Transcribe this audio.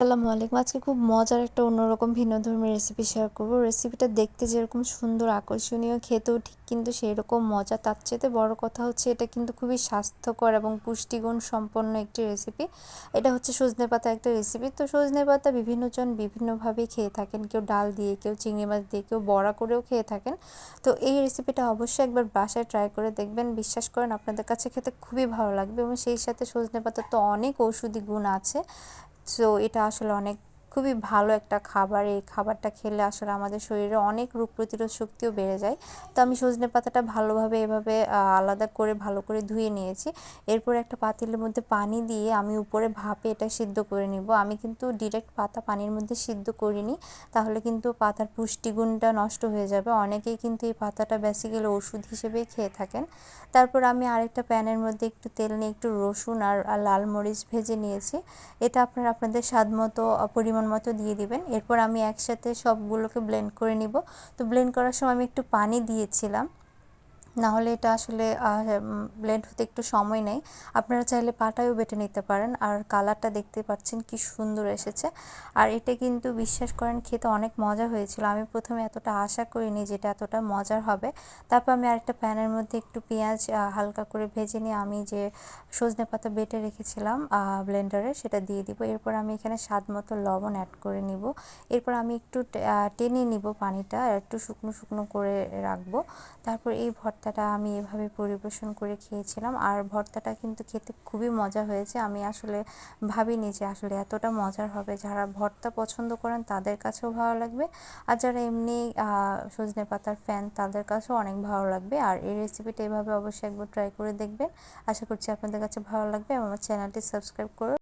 আসসালামু আলাইকুম। আজকে খুব মজার একটা অন্যরকম ভিন্ন ধর্মের রেসিপি শেয়ার করব। রেসিপিটা দেখতে যেরকম সুন্দর, আকর্ষণীয়, খেতেও ঠিক কিন্তু সেই রকম মজা। তার চেয়ে বড় কথা হচ্ছে এটা কিন্তু খুবই স্বাস্থ্যকর এবং পুষ্টিগুণ সম্পন্ন একটি রেসিপি এটা হচ্ছে সজনে পাতা একটা রেসিপি তো সজনে পাতা বিভিন্নজন বিভিন্নভাবে খেয়ে থাকেন। কেউ ডাল দিয়ে, কেউ চিংড়ি মাছ দিয়ে, কেউ বড়া করেও খেয়ে থাকেন। তো এই রেসিপিটা অবশ্যই একবার বাসায় ট্রাই করে দেখবেন। বিশ্বাস করেন আপনাদের কাছে খেতে খুবই ভালো লাগবে এবং সেই সাথে সজনে পাতার তো অনেক ঔষধি গুণ আছে। সো এটা আসলে অনেক খুবই ভালো একটা খাবার। এই খাবারটা খেলে আসলে আমাদের শরীরে অনেক রোগ প্রতিরোধ শক্তিও বেড়ে যায়। তো আমি সজনে পাতাটা ভালোভাবে এভাবে আলাদা করে ভালো করে ধুয়ে নিয়েছি। এরপর একটা পাতিলের মধ্যে পানি দিয়ে আমি উপরে ভাপে এটা সিদ্ধ করে নিব। আমি কিন্তু ডিরেক্ট পাতা পানির মধ্যে সিদ্ধ করিনি। তাহলে কিন্তু পাতার পুষ্টিগুণটা নষ্ট হয়ে যাবে। অনেকেই কিন্তু এই পাতাটা বেসিক্যালি ওষুধ হিসেবেই খেয়ে থাকেন। তারপর আমি আরেকটা প্যানের মধ্যে একটু তেল নিয়ে একটু রসুন আর লাল মরিচ ভেজে নিয়েছি। এটা আপনারা, আপনাদের স্বাদ মতো, পরিমাণ মতো দিয়ে দিবেন। এরপর আমি একসাথে সবগুলোকে ব্লেন্ড করে নিব। তো ব্লেন্ড করার সময় আমি একটু পানি দিয়েছিলাম। না হলে এটা আসলে ব্লেন্ড হতে একটু সময় নেই আপনারা চাইলে পাটায়ও বেটে নিতে পারেন। আর কালারটা দেখতে পাচ্ছেন কি সুন্দর এসেছে। আর এটা কিন্তু বিশ্বাস করেন খেতে অনেক মজা হয়েছিল। আমি প্রথমে এতটা আশা করিনি যেটা এতটা মজার হবে। তারপর আমি আরেকটা প্যানের মধ্যে একটু পেঁয়াজ হালকা করে ভেজে নিয়ে আমি যে সজনে পাতা বেটে রেখেছিলাম ব্লেন্ডারে সেটা দিয়ে দিব। এরপর আমি এখানে স্বাদ মতো লবণ অ্যাড করে নিব। এরপর আমি একটু টেনে নিব পানিটা। একটু শুকনো শুকনো করে রাখব। তারপর এই ভর্তা ভর্তাটা আমি এভাবে পরিবেশন করে খেয়েছিলাম। আর ভর্তাটা কিন্তু খেতে খুবই মজা হয়েছে। আমি আসলে ভাবিনি যে আসলে এতটা মজার হবে। যারা ভর্তা পছন্দ করেন তাদের কাছেও ভালো লাগবে। আর যারা এমনি সজনে পাতার ফ্যান তাদের কাছেও অনেক ভালো লাগবে। আর এই রেসিপিটা এভাবে অবশ্যই একবার ট্রাই করে দেখবেন। আশা করছি আপনাদের কাছে ভালো লাগবে আমার চ্যানেলটি সাবস্ক্রাইব করে